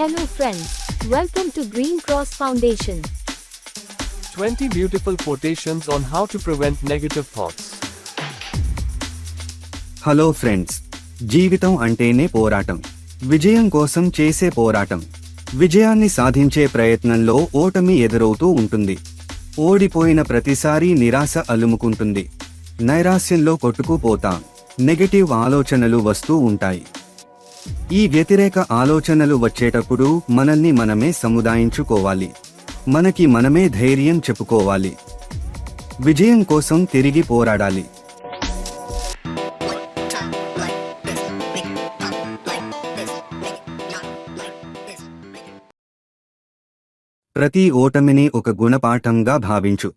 Hello friends, welcome to Green Cross Foundation. 20 beautiful quotations on how to prevent negative thoughts. Hello friends జీవితం అంటేనే పోరాటం. విజయం కోసం చేసే పోరాటం. విజయాన్ని సాధించే ప్రయత్నంలో ఓటమి ఎదురవుతూ ఉంటుంది. ఓడిపోయిన ప్రతిసారి నిరాశ అలుముకుంటుంది. నైరాశ్యంలో కొట్టుకుపోతాం. నెగటివ్ ఆలోచనలు వస్తూ ఉంటాయి. ఈ వ్యతిరేక ఆలోచనలు వచ్చేటప్పుడు మనల్ని మనమే సముదాయించుకోవాలి. మనకి మనమే ధైర్యం చెప్పుకోవాలి. విజయం కోసం తిరిగి పోరాడాలి. ప్రతి ఓటమిని ఒక గుణపాఠంగా భావించు.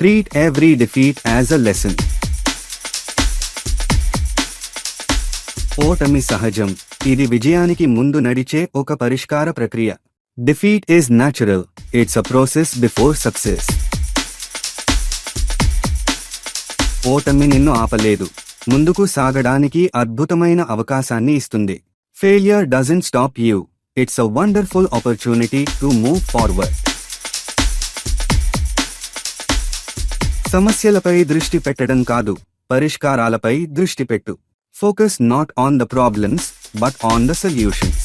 Treat every defeat as a lesson ఓటమి సహజం. ఇది విజయానికి ముందు నడిచే ఒక పరిష్కార ప్రక్రియ. Defeat is natural it's a process before success ఓటమి నిన్ను ఆపలేదు. ముందుకు సాగడానికి అద్భుతమైన అవకాశాన్ని ఇస్తుంది. Failure doesn't stop you it's a wonderful opportunity to move forward సమస్యలపై దృష్టి పెట్టడం కాదు. పరిష్కారాలపై దృష్టి పెట్టు. Focus not on the problems but on the solutions.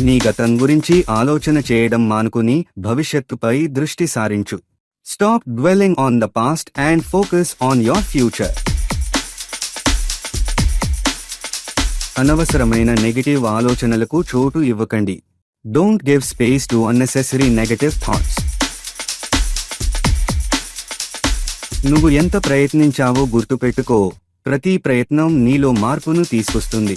నీ గతం గురించి ఆలోచన చేయడం మానుకుని భవిష్యత్తుపై దృష్టి సారించు. Stop dwelling on the past and focus on your future అనవసరమైన నెగటివ్ ఆలోచనలకు చోటు ఇవ్వకండి. Don't give space to unnecessary negative thoughts నువ్వు ఎంత ప్రయత్నించావో గుర్తుపెట్టుకో. ప్రతి ప్రయత్నం నీలో మార్పును తీసుకొస్తుంది.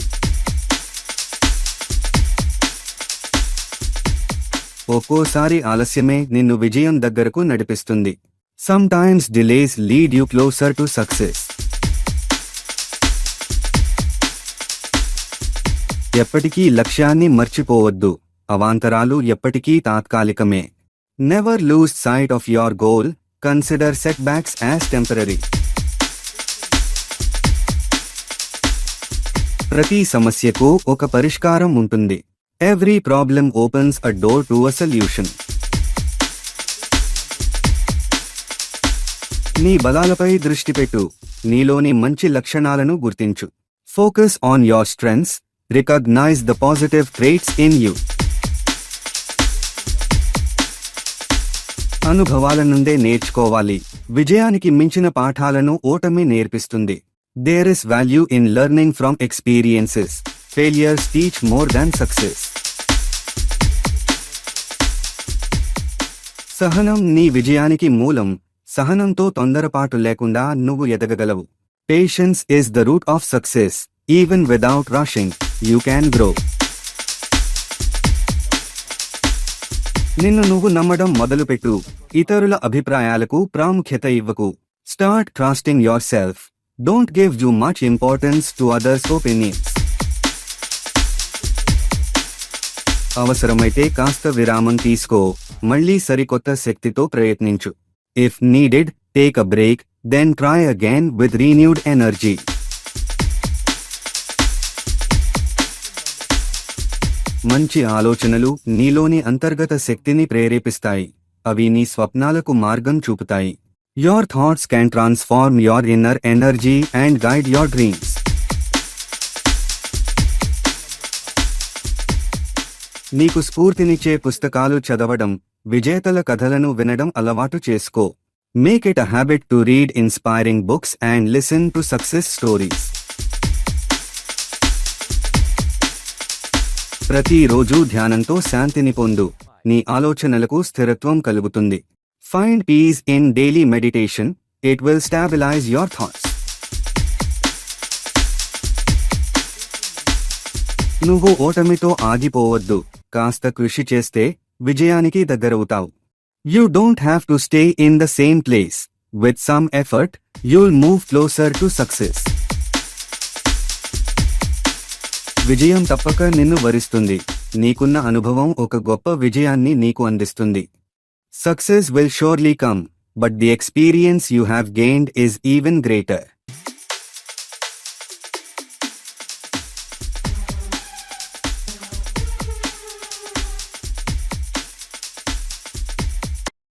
ఒక్కోసారి ఆలస్యమే నిన్ను విజయం దగ్గరకు నడిపిస్తుంది. Sometimes delays lead you closer to success ఎప్పటికీ లక్ష్యాన్ని మర్చిపోవద్దు. అవాంతరాలు ఎప్పటికీ తాత్కాలికమే. Never lose sight of your goal consider setbacks as temporary ప్రతి సమస్యకు ఒక పరిష్కారం ఉంటుంది. Every problem opens a door to a solution నీ బలాలపై దృష్టి పెట్టు. నీలోని మంచి లక్షణాలను గుర్తించు. Focus on your strengths recognize the positive traits in you అనుభవాల నుండే నేర్చుకోవాలి. విజయానికి మించిన పాఠాలను ఓటమి నేర్పిస్తుంది. There is value in learning from experiences failures teach more than success సహనం నీ విజయానికి మూలం. సహనంతో తొందరపాటు లేకుండా నువ్వు ఎదగగలవు. Patience is the root of success even without rushing you can grow నిన్ను నువ్వు నమ్మడం మొదలుపెట్టు. ఇతరుల అభిప్రాయాలకు ప్రాముఖ్యత ఇవ్వకు. Start trusting yourself don't give you much importance to others opinions అవసరమైతే కాస్త విరామం తీసుకో. మళ్ళీ సరికొత్త శక్తితో ప్రయత్నించు. If needed take a break then try again with renewed energy మంచి ఆలోచనలు నీలోని అంతర్గత శక్తిని ప్రేరేపిస్తాయి. అవి నీ స్వప్నాలకు మార్గం చూపుతాయి. Your thoughts can transform your inner energy and guide your dreams నీకు స్ఫూర్తినిచ్చే పుస్తకాలు చదవడం విజేతల కథలను వినడం అలవాటు చేసుకో. Make it a habit to read inspiring books and listen to success stories ప్రతిరోజు ధ్యానంతో శాంతిని పొందు. నీ ఆలోచనలకు స్థిరత్వం కలుగుతుంది. Find peace in daily meditation it will stabilize your thoughts నువ్వు ఓటమితో ఆగిపోవద్దు. కాస్త కృషి చేస్తే విజయానికి దగ్గరవుతావు. You don't have to stay in the same place with some effort you'll move closer to success విజయం తప్పక నిన్ను వరిస్తుంది. నీకున్న అనుభవం ఒక గొప్ప విజయాన్ని నీకు అందిస్తుంది. Success will surely come but the experience you have gained is even greater.